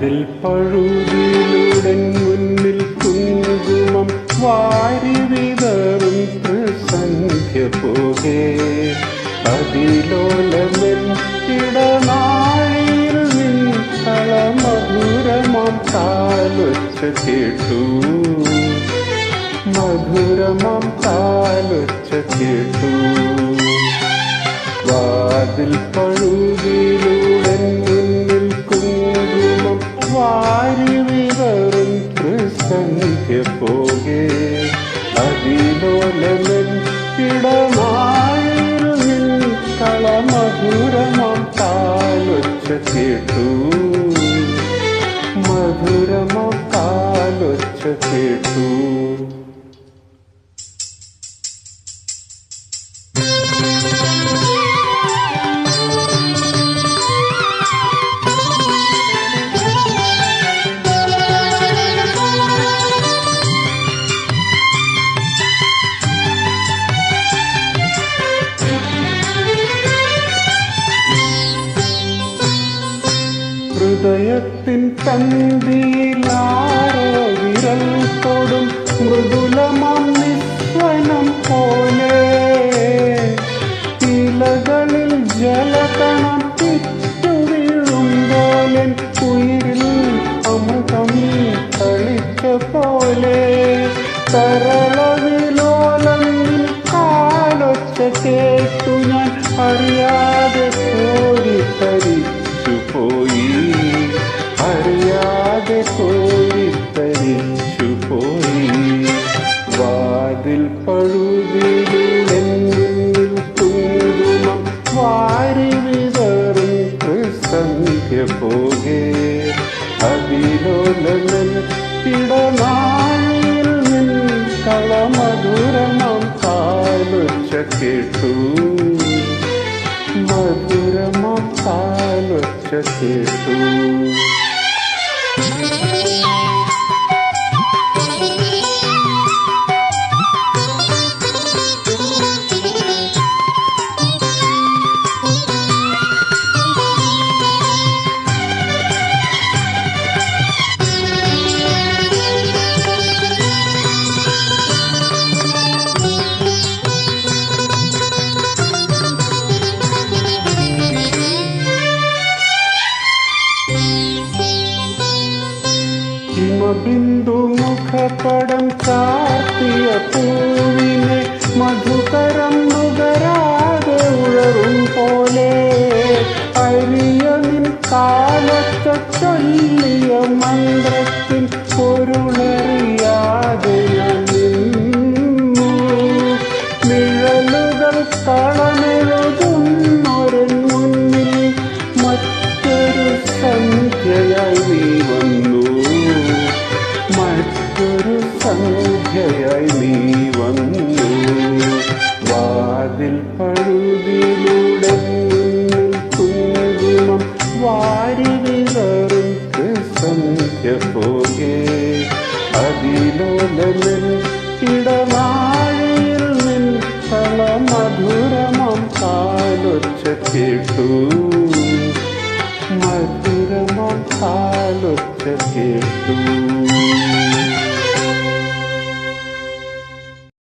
വാതിൽ പഴുതിലൂടെ മുന്നിൽ കുങ്കുമം വാരി വിതറും സന്ധ്യ പോകെ. അതിലോലമെൻ ഇടനാഴിയിൽ നിൻകള മധുരമാം താലൊച്ച കേട്ടു. മധുരമാം താലൊച്ച കേട്ടു. വാതിൽ പഴുതിലൂടെ చెట్టు మధురము मधुरमतालोच చెట్టు ഹൃദയത്തിൻ തന്തിയിലാരോ വിരൽ തൊടും മൃദുലമാം നിസ്വനം പോലെ. ഇലകളിൽ ജലകണം പിറ്റു വീഴുമ്പോൾ ഉയിരിൽ അമൃതം കളിച്ച പോലെ. തരളവിലോലം കാലൊച്ച കേട്ടു ഞാൻ. അറിയാതെ കോരിത്തരിച്ചു പോയി. അറിയാതെ കോരിത്തരിച്ചു പോയി. വാതിൽ പഴുതിലൂടെ കുങ്കുമം വാരി വിതറും സന്ധ്യ പോകെ. അതിലോലമൻ ഇടനാഴിയിൽ നിൻ കളമധുരമാം കാലൊച്ച കേട്ടു. മധുരമാം കാലൊച്ച रक्षसे तु ചാർത്തിയ പൂവിനെ മധുകരം നുകരാതെ ഉഴറും പോലെ അരിയ നിൻ കാലത്ത मधुरम सेतु